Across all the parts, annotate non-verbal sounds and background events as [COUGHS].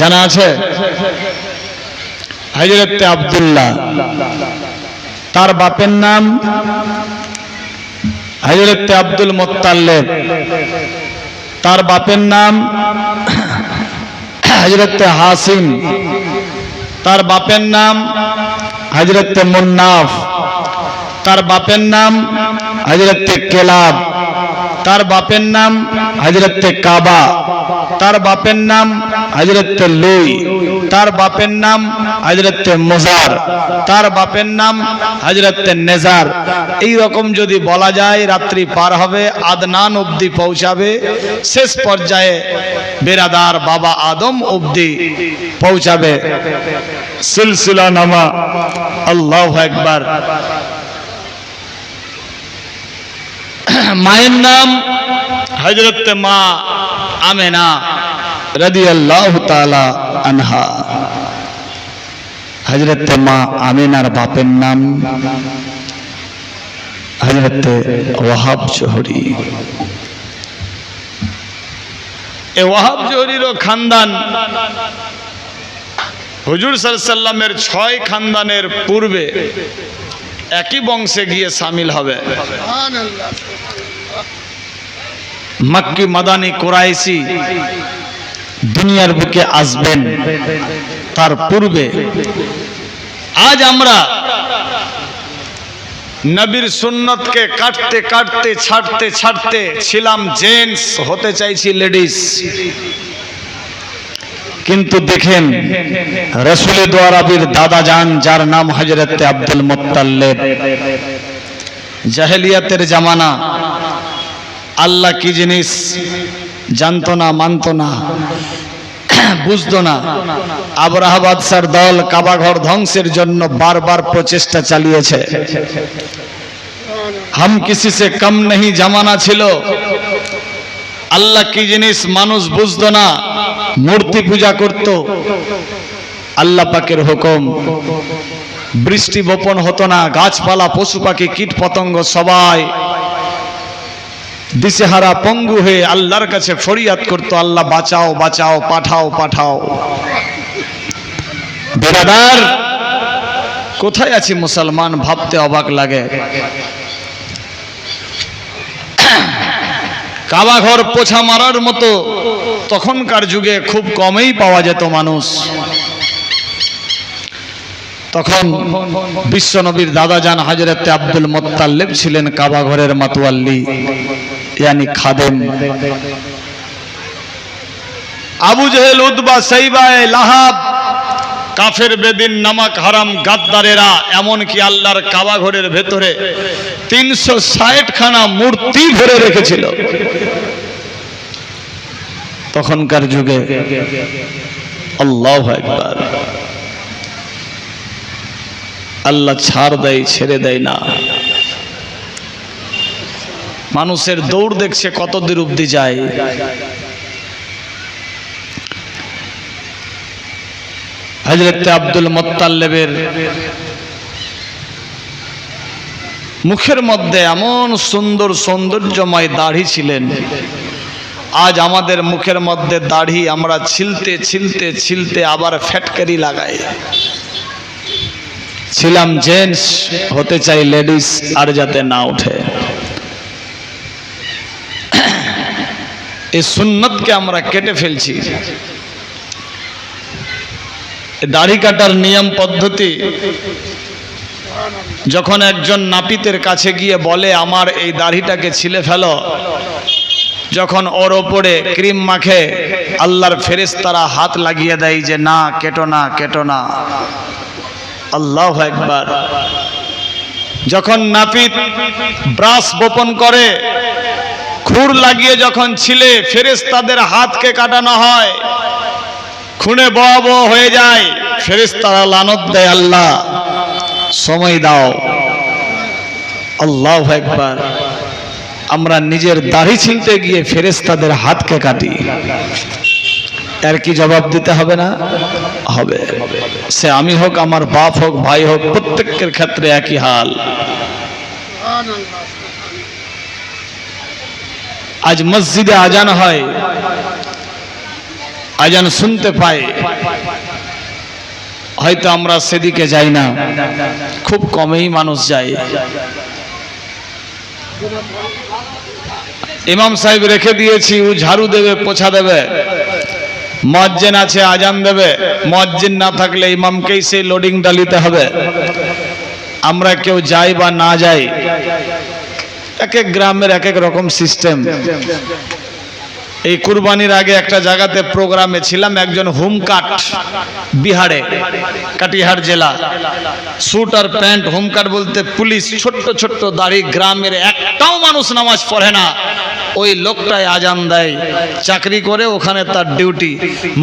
জানা আছে? হজরত আব্দুল্লাহ, তার বাপের নাম হজরত আব্দুল মোত্তাল্লেব তার বাপের নাম হজরত হাসিম। তার বাপের নাম হজরত মুন্নাফ। তার বাপের নাম হজরত কেলাব। তার বাপের নাম হজরত কাবা, তার বাপের নাম হজরত লুই, তার বাপের নাম হজরত মোজার, তার বাপের নাম হজরত নেজার। এই রকম যদি বলা যায়, রাত্রি পার হবে, আদনান অবধি পৌঁছাবে, শেষ পর্যায়ে বেরাদার বাবা আদম অবধি পৌঁছাবে। সিলসিলা নামা আল্লাহ একবার [COUGHS] মায়ের নাম হজরত মা আমেনা রদি আল্লাহ আনহা। হজরত মা আমেনার বাপের নাম হজরত ওয়াহাব জোহরি। এ ওয়াহাব জোহরিরও খানদান হুজুর সাল্লামের ছয় খানদানের পূর্বে একই বংশে গিয়ে সামিল হবে। মাক্কি মাদানি কোরাইশি দুনিয়ার বুকে আসবেন তার পূর্বে। আজ আমরা নবীর সুন্নতকে কাটতে কাটতে ছাড়তে ছাড়তে ছিলাম জেন্টস হতে চাইছি লেডিস। কিন্তু দেখেন রসুল দোয়ারাবির দাদা যান, যার নাম হজরত আব্দুল মোত্তাল্লেব জাহেলিয়াতের জামানা, আল্লাহ কি জিনিস জানত না, মানত না, বুঝতো না। আবরাহাবাদ স্যার দল কাবাঘর ধ্বংসের জন্য বারবার প্রচেষ্টা চালিয়েছে। হাম কিসি সে কম নেই জামানা ছিল। আল্লাহ কি জিনিস মানুষ বুঝতো না মূর্তি পূজা করত। আল্লাহ পাকের হুকুম, বৃষ্টি বপন হতো না, গাছপালা, পশু পাখি, কীট পতঙ্গ সবাই দিশেহারা পঙ্গু হয়ে আল্লাহর কাছে ফরিয়াদ করতো, আল্লাহ বাঁচাও বাঁচাও, পাঠাও পাঠাও। বেরাদার, কোথায় আছি মুসলমান? ভাবতে অবাক লাগে। কাবা ঘর পোছা মারার মতো তখনকার যুগে খুব কমেই পাওয়া যেত মানুষ। তখন বিশ্বনবীর দাদা যান হাজরতে আব্দুল মোত্তাল্লেব ছিলেন কাবা ঘরের মাতুয়াল্লি, ইয়ানি খাদেম। আবু জেহেল উদ্বা সাইবায় লাহাব, কাফের, বেদিন, নামাক, হারাম, গাদ্দারেরা, এমনকি আল্লাহর কাবা ঘরের ভেতরে তিনশো ষাট খানা মূর্তি ভরে রেখেছিল। তখনকার যুগে। আল্লাহ আল্লাহ ছাড় দেয়, ছেড়ে দেয় না। মানুষের দৌড় দেখছে কত দূর অব্দি যায়। হজরত আব্দুল মোত্তাল্লেবের মুখের মধ্যে এমন সুন্দর সৌন্দর্যময় দাড়ি ছিলেন। আজ আমাদের মুখের মধ্যে দাড়ি আমরা ছিলতে ছিলতে ছিলতে আবার ফ্যাটকারি লাগাই। ছিলাম জেন্টস, হতে চাই লেডিস, আর যাতে না ওঠে। এই সুন্নতকে আমরা কেটে ফেলছি। দাড়ি কাটার নিয়ম পদ্ধতি, যখন একজন নাপিতের কাছে গিয়ে বলে, আমার এই দাড়িটাকে ছিলে ফেলো। যখন ওর ওপরে ক্রিম মাখে, আল্লাহর ফেরেশতারা হাত লাগিয়ে দেয় যে, না, কেটো না কেটো না। আল্লাহ একবার যখন নাপিত ব্রাশ বপন করে, খুর লাগিয়ে যখন ছিলে, ফেরেশতাদের হাতকে কাটানো হয়, খুনে বহ হয়ে যায়, ফেরেশতারা লানত দেয়, আল্লাহ, সময় দাও। আল্লাহ একবার আমরা নিজের দাড়ি ছিলতে গিয়ে ফেরেশতাদের হাতকে কাটি। এর কি জবাব দিতে হবে না? হবে। সে আমি হোক, আমার বাপ হোক, ভাই হোক, প্রত্যেকের ক্ষেত্রে একই হাল। আজ মসজিদে আজান হয়। আজান শুনতে পাই হয়তো আমরা সেদিকে যাই না। খুব কমেই মানুষ যায়। ইমাম সাহেব রেখে দিয়েছি, ও ঝাড়ু দেবে, পোছা দেবে। মজ্জেন আছে, আজান দেবে। মজ্জেন না থাকলে ইমামকেই সেই লোডিং ডালিতে হবে। আমরা কেউ যাই বা না যাই, এক এক গ্রামের এক এক রকম সিস্টেম এই কুরবানির আগে একটা জায়গাতে প্রোগ্রামে ছিলাম, একজন হোমকাট, বিহারে, কাটিহার জেলা। স্যুট আর প্যান্ট হোমকাট বলতে পুলিশ, ছোট্ট ছোট্ট দাড়ি, গ্রামের একটাও মানুষ নামাজ পড়ে না। ওই লোকটাই আজান দেয়। চাকরি করে ওখানে তার ডিউটি।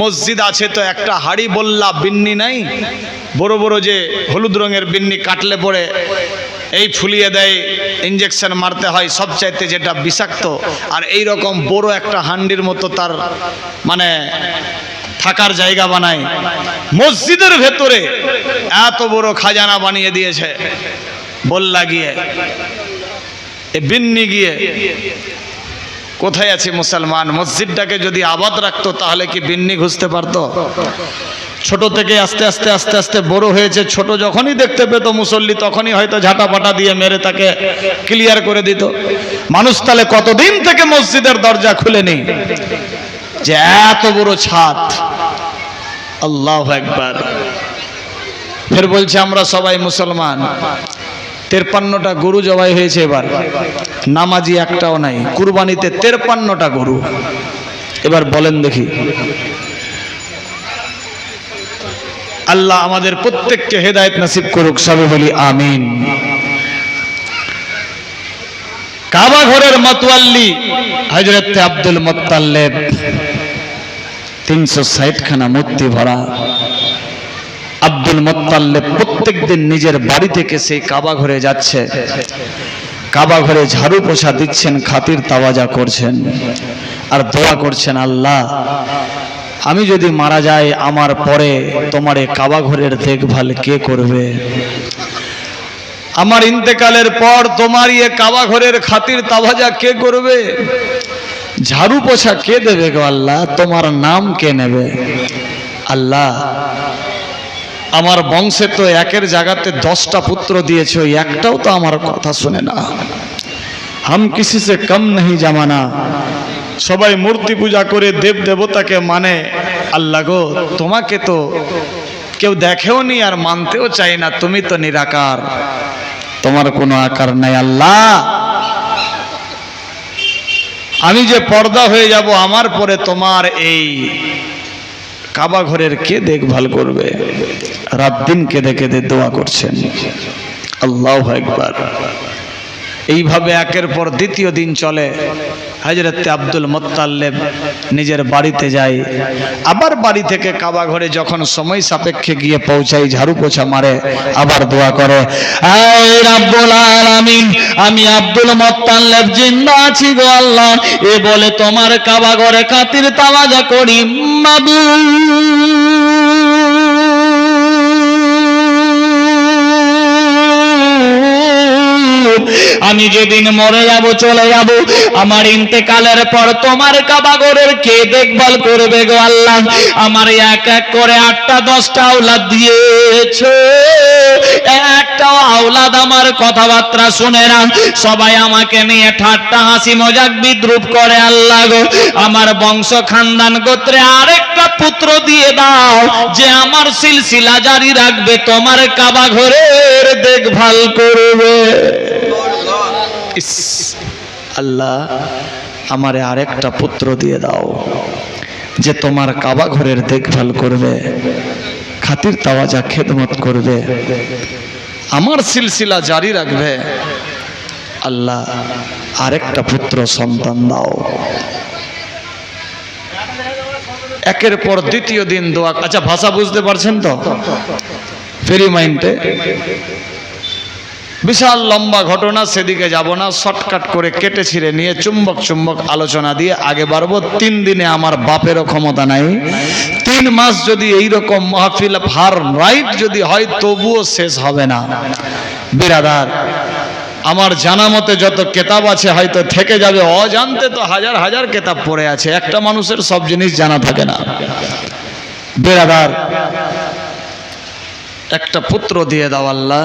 মসজিদ আছে তো একটা হাড়ি বললা বিন্নি নাই? বড় বড় যে হলুদ রঙের বিন্নি কাটলে পরে এই ফুলিয়ে দেয় ইঞ্জেকশন মারতে হয় সবচাইতে যেটা বিষাক্ত। আর এই রকম বড় একটা হান্ডির মতো তার মানে থাকার জায়গা বানায়। মসজিদের ভেতরে এত বড় খাজানা বানিয়ে দিয়েছে। বল্লা গিয়ে, এ বিন্নি গিয়ে কোথায় আছে মুসলমান? মসজিদটাকে যদি আবাদ রাখতো, তাহলে কি বিন্নি ঘুষতে পারতো? ছোট থেকে আস্তে আস্তে আস্তে আস্তে বড় হয়েছে, ছোট যখনই দেখতে পেত মুসল্লি, তখনই হয়তো ঝাঁটাপাটা দিয়ে মেরে তাকে ক্লিয়ার করে দিত। মানুষ তাহলে কতদিন থেকে মসজিদের দরজা খুলে নেই? যে এত বড় ছাদ। আল্লাহ একবার ফের বলছে, আমরা সবাই মুসলমান। তেরপান্নটা গরু জবাই হয়েছে এবার। নামাজি একটাও নাই। কুরবানিতে তেরপান্নটা গরু। এবার বলেন দেখি। আল্লাহ আমাদের প্রত্যেককে হেদায়েত নাসিব করুক, সবে বলি আমিন। কাবা ঘরের মতোয়াল্লি হজরত আব্দুল মোত্তাল্লেব তিনশো ষাট খানা মূর্তি ভরা। আব্দুল মোত্তাল্লেব প্রত্যেক দিন নিজের বাড়ি থেকে সেই কাবা ঘরে যাচ্ছে। কাবা ঘরে ঝাড়ু পোষা দিচ্ছেন, খাতির তাওয়াজা করছেন আর দোয়া করছেন, আল্লাহ, আমি যদি মারা যাই, আমার পরে তোমার কাবা ঘরের দেখভাল কে করবে? আমার ইন্তেকালের পর তোমার ইয়ে কাবা ঘরের খাতির তাওয়াজা কে করবে? ঝাড়ু পোছা কে দেবে গো আল্লাহ? তোমার নাম কে নেবে? আল্লাহ আমার বংশে তো একের জায়গাতে দশটা পুত্র দিয়েছে, ওই একটাও তো আমার কথা শুনে না। হাম কিসি সে কম নেই জামানা। সবাই মূর্তি পূজা করে দেব দেবতাকে মানে আল্লাহ গো, তোমাকে তো কেউ দেখেও নি আর মানতেও চাই না, তুমি তো নিরাকার। তোমার কোনো আকার নাই, আল্লাহ। আমি যে পর্দা হয়ে যাব, আমার পরে তোমার এই কাবা ঘরের কে দেখভাল করবে? রাত দিন কেঁদে কেঁদে দোয়া করছেন। আল্লাহ একবার এইভাবে একের পর দ্বিতীয় দিন চলে। হজরত আব্দুল মোত্তাল্লেব নিজের বাড়িতে যায়। আবার বাড়ি থেকে কাবা ঘরে যখন সময় সাপেক্ষে গিয়ে পৌঁছাই ঝাড়ু পোছা মারে, আবার দোয়া করে "আয় রাব্বুল আলামিন, আমি আব্দুল মোত্তাল্লেব জিন্দা আছি গো আল্লাহ। এ বলে তোমার কাবা ঘরে কাতির তাওয়াজা করি মাবুদ আমি যেদিন মরে যাব, চলে যাব। আমার ইন্তেকালের পর তোমার কাবাগরের কে দেখভাল করবে গো আল্লাহ? আমার এক এক করে আটটা, দশটা আওলাদ দিয়েছ। একটাও আওলাদ আমার কথাবার্তা শুনে না। সবাই আমাকে নিয়ে ঠাট্টা হাসি মজাক বিদ্রুপ করে আল্লাহ গো। আমার বংশ খানদান গোত্রে আরেকটা পুত্র দিয়ে দাও, যে আমার সিলসিলা জারি রাখবে, তোমার কাবা ঘরের দেখভাল করবে। আল্লাহ আমারে আরেকটা পুত্র দিয়ে দাও যে তোমার কাবা ঘরের দেখভাল করবে, খাতির তাওয়াজা খেদমত করবে, আমার সিলসিলা জারি রাখবে। আল্লাহ আরেকটা পুত্র সন্তান দাও। একের পর দ্বিতীয় দিন দোয়া আচ্ছা ভাষা বুঝতে পারছেন তো? ফেরি মাইন্ডে বিশাল লম্বা ঘটনা, সেদিকে যাব না, শর্টকাট করে কেটে ছিঁড়ে নিয়ে চুম্বক চুম্বক আলোচনা দিয়ে আগে বাড়বো। তিন দিনে আমার বাপেরও ক্ষমতা নাই। তিন মাস যদি এইরকম মাহফিল ফার রাইট যদি হয়, তবুও শেষ হবে না। বিরাদার, আমার জানা মতে যত কেতাব আছে হয়তো থেকে যাবে। অজান্তে তো হাজার হাজার কেতাব পড়ে আছে। একটা মানুষের সব জিনিস জানা থাকে না। বেড়াদার একটা পুত্র দিয়ে দাও আল্লাহ।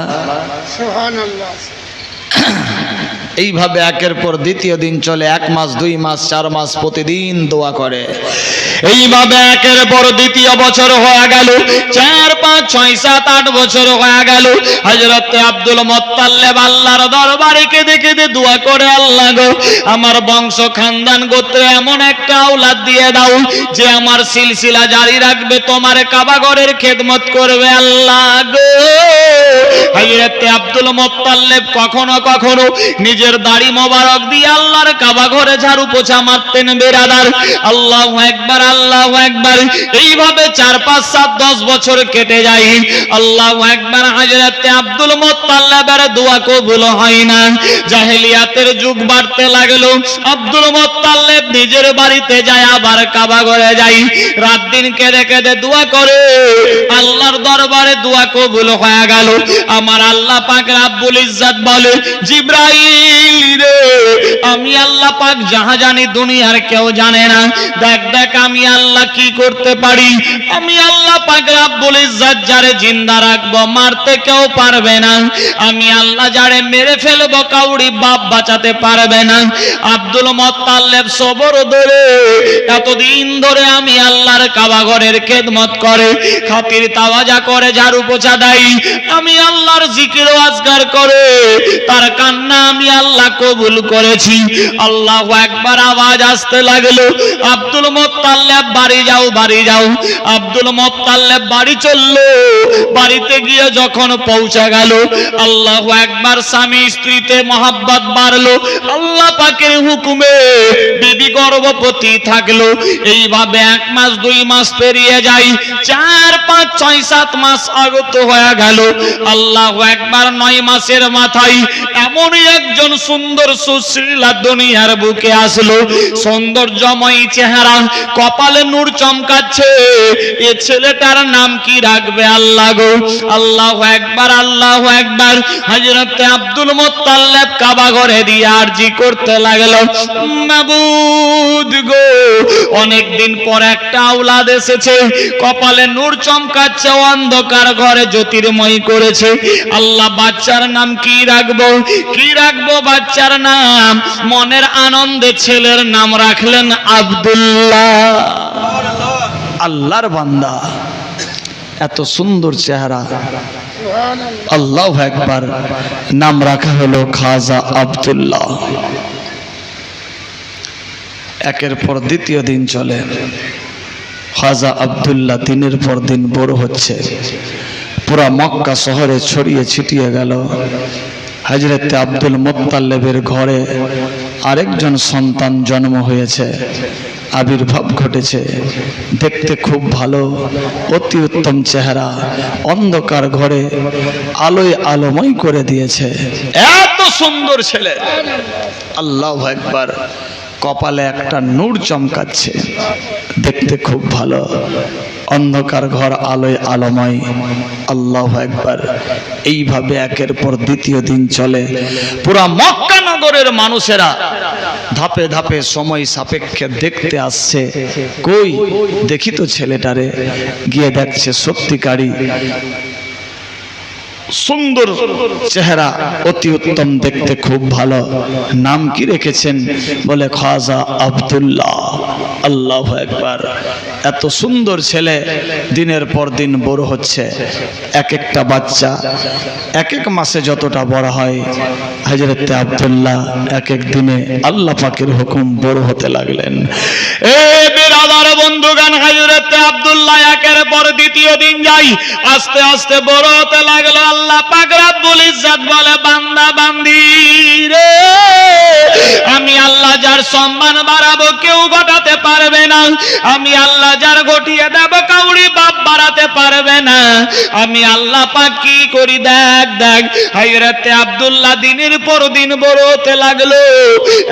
এইভাবে একের পর দ্বিতীয় দিন চলে, এক মাস, দুই মাস, চার মাস প্রতিদিন দোয়া করে। এইভাবে একের পর দ্বিতীয় বছর হয়ে গেল, চার, পাঁচ, ছয়, সাত, আট বছর হয়ে গেল। হজরত আব্দুল মোত্তাল্লেব আল্লাহর দরবারে কেঁদে কেঁদে দোয়া করে, আল্লাহ গো, আমার বংশ খানদান গোত্রে এমন একটা আওলাদ দিয়ে দাও, যে আমার সিলসিলা জারি রাখবে, তোমার কাবাগরের খেদমত করবে, আল্লাহ গো। হজরতে আব্দুল মোত্তাল্লেব কখনো কখনো নিজের দাড়ি মোবারক দিয়ে আল্লাহর কাবা ঘরে ঝাড়ু পোছা মারতেন বেরাদার। এইভাবে চার, পাঁচ, সাত, দশ বছর কেটে যায়। আব্দুল দোয়া কবুল হয় না। জাহেলিয়াতের যুগ বাড়তে লাগল। আব্দুল নিজের বাড়িতে যায়, আবার কাবা ঘরে রাত দিন কেঁদে কেঁদে দোয়া করে। আল্লাহর দরবারে দোয়া কবুল হয়ে গেল। আমার আল্লাহ পাক রাব্বুল ইজ্জত বলে জিব্রাইল পাক যাহা জানি দুনিয়ার কেউ জানে না। দেখ দেখ, আমি আল্লাহ কি করতে পারি? আমি আল্লাহ পাক রাব্বুল ইজ্জত যারে জিন্দা রাখব, মারতে কেউ পারবে না। আমি আল্লাহ যারে মেরে ফেলব, কাউরি বাপ বাঁচাতে পারবে না। আব্দুল মোত্তাল্লেব সবর ধরে এতদিন ধরে আমি আল্লাহর কাবাঘরের খেদমত করে, খাতির তাওয়াজা করে ঝাড়ু পোছা দেয়, আমি আল্লাহর জিকির আজগার করে, তার কান্না আমি আল্লাহ কবুল করেছি। আল্লাহ একবার আওয়াজ আসতে লাগল। আব্দুল মোত্তাল্লেব বাড়ি যাও বাড়ি যাও। আব্দুল মোত্তাল্লেব বাড়ি চলল। বাড়িতে গিয়ে যখন পৌঁছে গেল, আল্লাহ একবার স্বামী স্ত্রীতে মহাব্বত বাড়লো। আল্লাহ পাকের হুকুমে বিবি থাকল। এইভাবে এক মাস, দুই মাস পেরিয়ে যায়। চার, পাঁচ, ছয়, সাত মাস আগত হয়ে গেল। আল্লাহ একবার নয় মাসের মাথায় এমনই একজন সুন্দর, সুশীলা দুনিয়ার বুকে আসলো। সৌন্দর্যময়ী চেহারা, কপালে নূর চমকাচ্ছে। এ ছেলেটার নাম কি রাখবে আল্লাহ গো? আল্লাহ একবার আল্লাহ একবার। হাজরত আব্দুল মোত্তাল্লেব কাবা ঘরে দিয়ে আরজি করতে লাগল। মাবুদ গো অনেক দিন পর একটা আওলাদ এসেছে, কপালে নূর চমকাচ্ছে অন্ধকার ঘরে জ্যোতির্ময় করেছে। আল্লাহ, বাচ্চার নাম কি রাখব? কি রাখব বাচ্চার নাম? মনের আনন্দে ছেলের নাম রাখলেন আব্দুল্লাহ। আল্লাহর বান্দা, এত সুন্দর চেহারা। আল্লাহ একবার নাম রাখা হলো খাজা আব্দুল্লাহ। একের পর দ্বিতীয় দিন চলে। খাজা আব্দুল্লাহ দিনের পর দিন বড় হচ্ছে। পুরা মক্কা শহরে ছড়িয়ে ছিটিয়ে গেল। হজরতে আব্দুল মোত্তাল্লেবের ঘরে আরেকজন সন্তান জন্ম হয়েছে। আবির্ভাব ঘটেছে। দেখতে খুব ভালো, অতি উত্তম চেহারা, অন্ধকার ঘরে আলোয় আলোময় করে দিয়েছে। এত সুন্দর ছেলে। আল্লাহ একবার কপালে একটা নূর চমকাচ্ছে। দেখতে খুব ভালো, অন্ধকার ঘর আলোয় আলোময়। আল্লাহ একবার এইভাবে একের পর দ্বিতীয় দিন চলে। পুরা মক্কা নগরের মানুষেরা। ধাপে ধাপে সময় সাপেক্ষে দেখতে আসছে, কই? দেখি তো ছেলেটারে। গিয়ে দেখছে সত্যিকারী সুন্দর চেহারা অতি উত্তম দেখতে খুব ভালো। নাম কি রেখেছেন? বলে, খাজা আব্দুল্লাহ। আল্লাহ একবার এত সুন্দর ছেলে দিনের পর দিন বড় হচ্ছে। এক একটা বাচ্চা এক এক মাসে যতটা বড় হয় হজরতে আব্দুল্লাহ এক এক দিনে আল্লাহ পাকের হুকুম বড় হতে লাগলেন। এ বিরাদার বন্ধুগান হজরতে আব্দুল্লাহ একের পর দ্বিতীয় দিন যাই, আস্তে আস্তে বড় হতে লাগল আল্লাহ পাক রাব্বুল ইজ্জত বলে, বান্দা, বান্দি রে। আমি আল্লাহ যার সম্মান বাড়াবো কেউ ঘটাতে পারবে না। আমি আল্লাহ যার ঘটিয়ে দেব কাউরি বাপ বাড়াতে পারবে না। আমি আল্লাহ পাক কি করি? দেখ দেখ। হাইরাতে আব্দুল্লাহ দিনের পর দিন বড় হতে লাগল।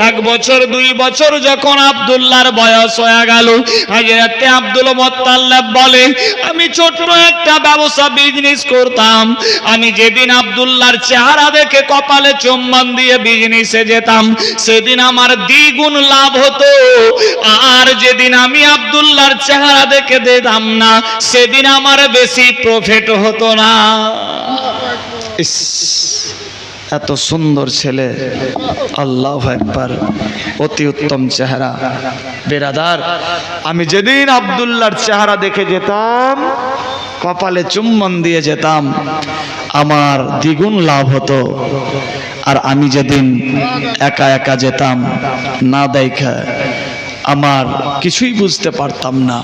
এক বছর, দুই বছর যখন আব্দুল্লাহর বয়স হয়ে গেল হাইরাতে আব্দুল মোত্তাল্লাব বলে, আমি ছোট একটা ব্যবসা বিজনেস করতাম। আমি যেদিন আব্দুল্লাহর চেহারা দেখে কপালে চুম্বন দিয়ে বিজনেসে যেতাম, সেদিন আমার দ্বিগুণ লাভ হতো। আর যেদিন আমি আব্দুল্লাহর চেহারা দেখে দিতাম না, সেদিন আমার বেশি প্রফিট হতো না। এত সুন্দর ছেলে। আল্লাহ একবার অতি উত্তম চেহারা। বেরাদার, আমি যেদিন আব্দুল্লাহর চেহারা দেখে যেতাম, কপালে চুম্বন দিয়ে যেতাম আমার দ্বিগুণ লাভ হতো। আর আমি যেদিন একা একা যেতাম, না দেখা, আমার কিছুই বুঝতে পারতাম না।